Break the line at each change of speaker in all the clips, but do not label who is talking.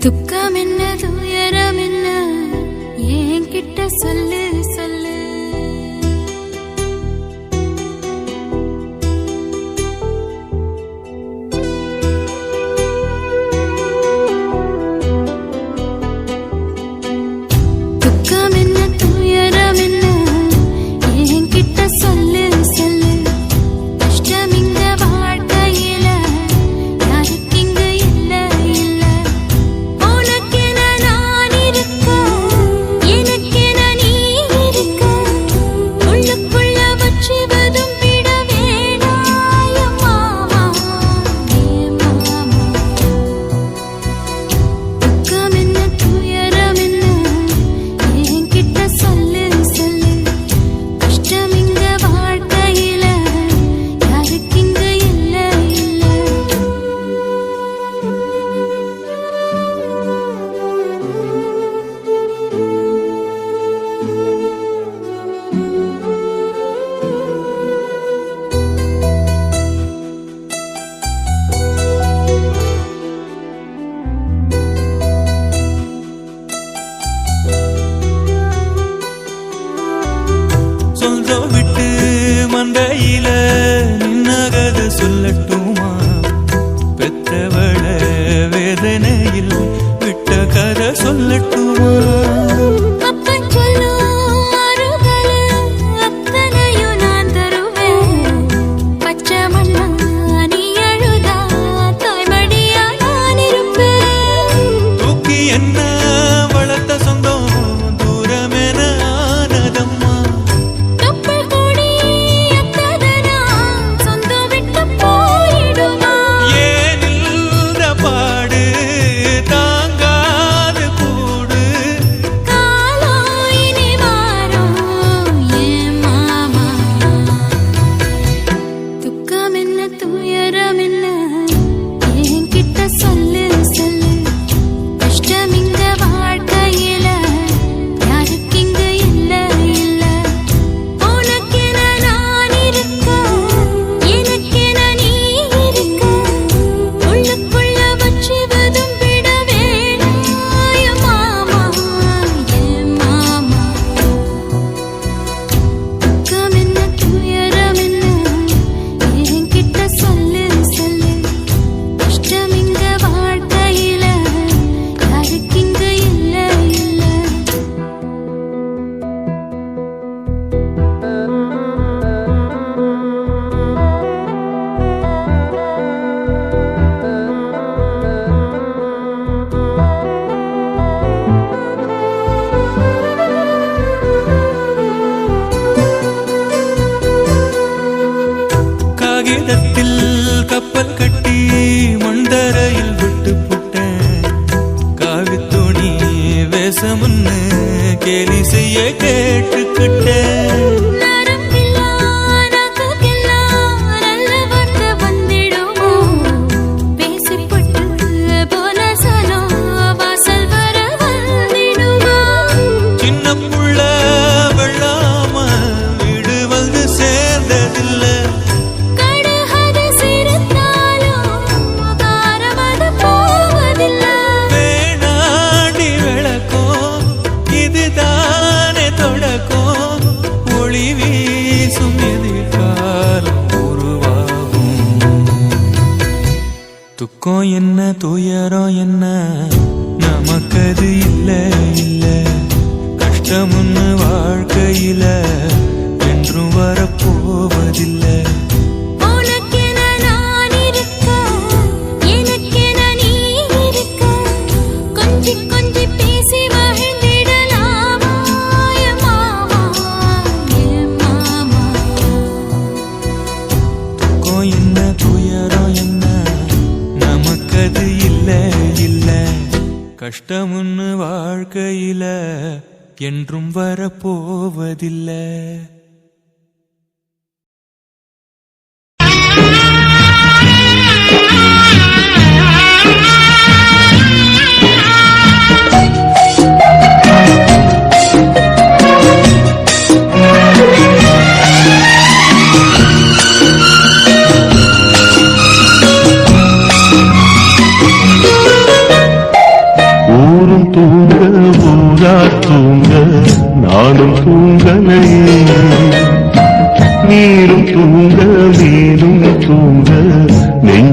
துக்கம் என்ன துயரம் என்ன ஏன் கிட்ட சொல்லு.
வழியில நின்னகத சொல்லட்டுமா? பெற்றவள வேதனையில் விட்ட கதை சொல்லட்டுமா? முன்னு கேலி செய்ய கேட்டுக்கிட்டேன். துக்கம் என்ன? துயரம் என்ன? நமக்கது இல்ல இல்ல. கஷ்டமுன்னு வாழ்க்கையில என்றும் வரப்போவதில்லை. என்றும் வரப்போவதில்லை.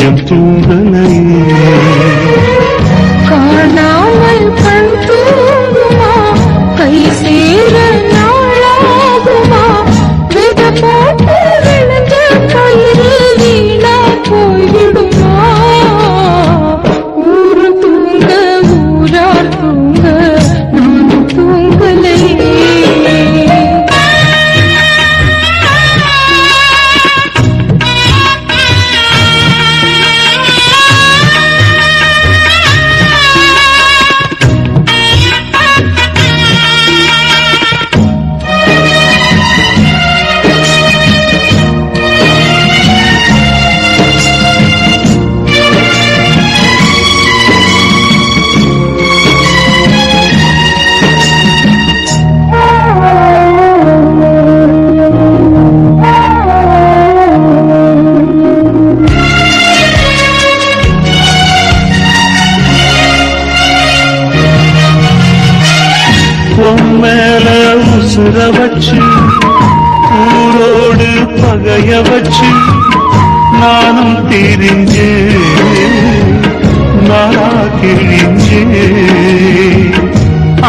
जब
तू न आई வச்சு நானும் தெரிஞ்சே நானா கிழிஞ்சே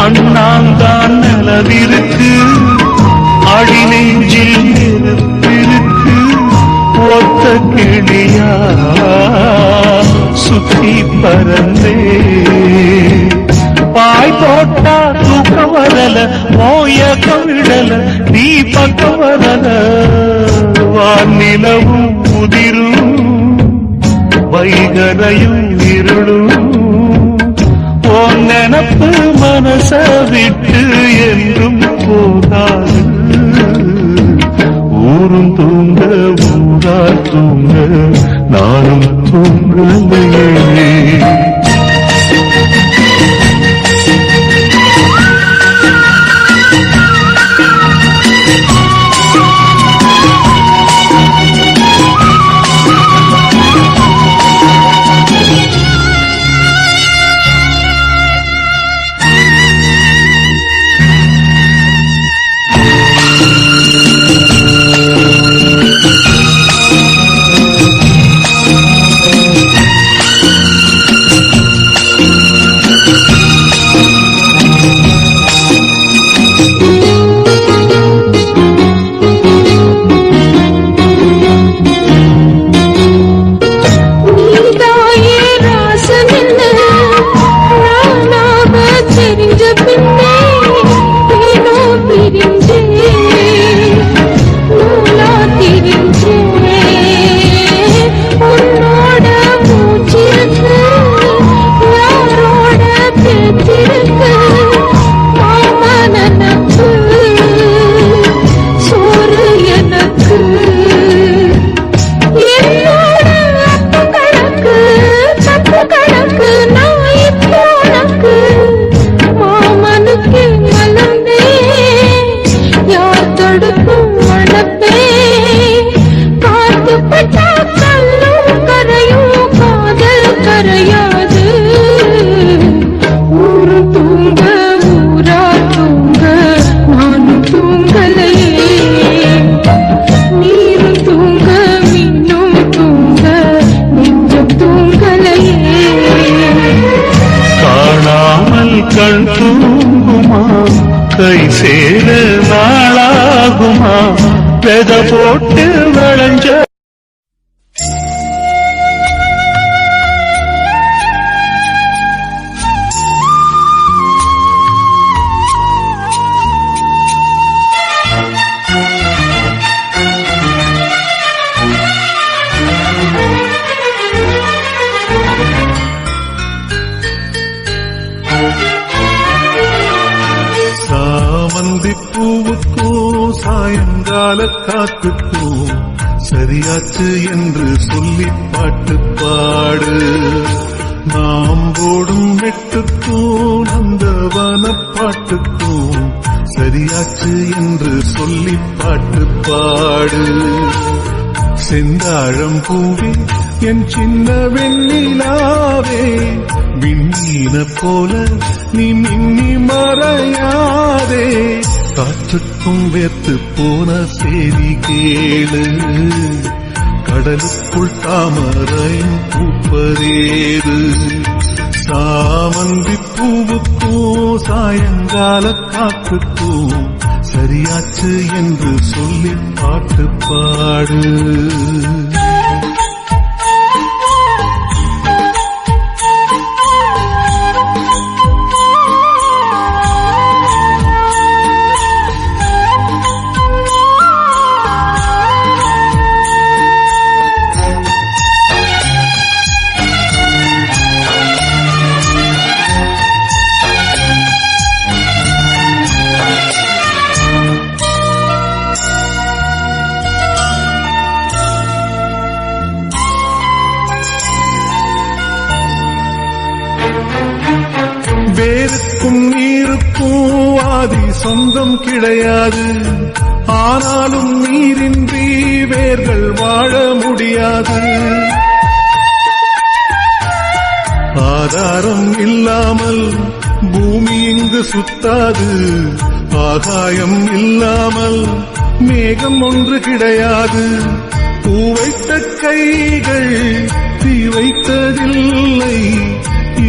அண்ணாந்தான் நிலவிருக்கு அடி நெஞ்சில் நெருப்பிருக்கு ஒத்த கிளியா சுத்தி பறந்தே பாய் போட்டா தூக்கம் வரல மோயக்கம் விடல நீ பக்கம் வரல. வானிலவும் உதிரும் வைகரையும் இருளும். உன் நினப்பு மனச விட்டு என்றும் போகாது. ஊரும் தூங்க ஊரா தூங்க நானும் தூங்கலையே கை சேர நாளாகுமா? பெத போட்டு வளைஞ்ச சாமந்தி சாயங்கால காத்துக்கும் சரியாச்சு என்று சொல்லி பாட்டு பாடு. நாம் போடும் வெட்டுக்கும் அந்த வனப்பாட்டுக்கும் சரியாச்சு என்று சொல்லி பாட்டு பாடு. செந்தாழம் பூவே என் சின்ன வெண்ணிலாவே. விண்ணீன போல நீ மின்னி மறையாதே.
காற்றுக்கும் வேத்து போன செய்தி கேளு. கடலுக்குள் தாமரையும் பூப்பதேது. சாமந்தி பூவுக்கும் சாயங்கால காற்றுக்கும் சரியாச்சு என்று சொல்லி பாட்டு பாடு. வேருக்கும் நீருக்கும் ஆதி சொந்தம் கிடையாது. ஆனாலும் நீரின்றி வேர்கள் வாழ முடியாது. ஆதாரம் இல்லாமல் பூமி இங்கு சுத்தாது. ஆகாயம் இல்லாமல் மேகம் ஒன்று கிடையாது. பூ வைத்த கைகள் தீ வைத்ததில்லை.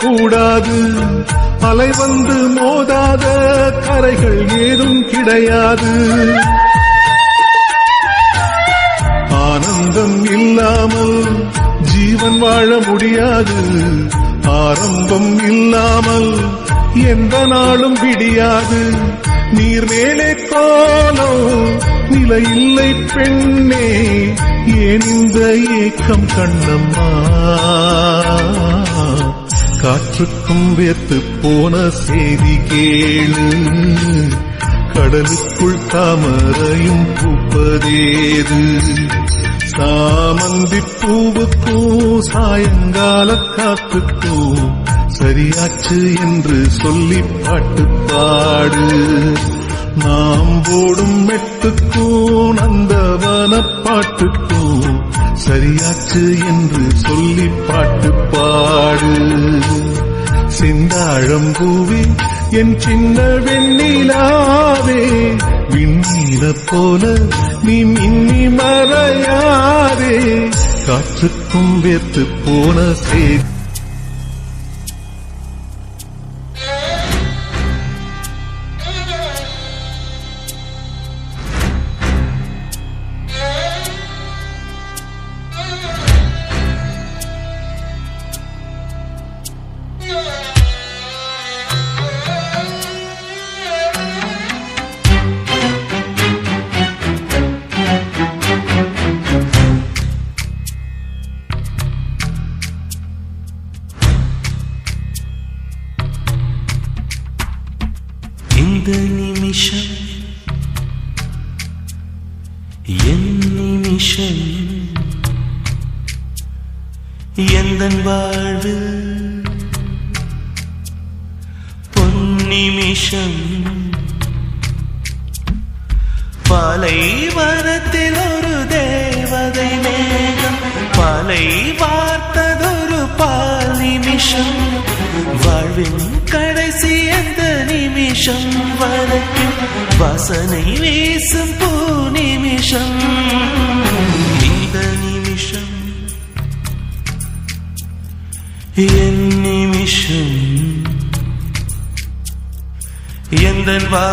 கூடாது. அலை வந்து மோதாத கரைகள் ஏதும் கிடையாது. ஆனந்தம் இல்லாமல் ஜீவன் வாழ முடியாது. ஆரம்பம் இல்லாமல் எந்த நாளும் விடியாது. நீர் மேலே கோலம் நிலை இல்லை பெண்ணே ஏன் இந்த ஏக்கம் கண்ணம்மா? காற்றுக்கும் வேத்து போன செய்தி கேளு. கடலுக்குள் தாமரையும் பூப்பதேது. சாமந்தி பூவுக்கும் சாயங்கால காத்துக்கும் சரியாச்சு என்று சொல்லி பாட்டு பாடு. நாம் ஓடும் மெட்டுக்கும் நந்தவன பாட்டுக்கும் சரியாச்சு என்று சொல்லி பாட்டு பாடு செந்தாழம்பூவே என் சின்ன வெண்ணிலாவே விண்ணில போல நீ மின்னி மறையாதே. காற்றுக்கும் வேத்து போன
சேர்த்து எந்த வாழ்வு பொன்னிமிஷம். பாலைவனத்தில் ஒரு தேவதை மேகம் பாலை வார்த்ததொரு பால் நிமிஷம் வாழ்வின் கடைசி அந்த நிமிஷம் வரைக்கும் வாசனை வீசும் பூ நிமிஷம். നിമിഷം എന്തൻ വാ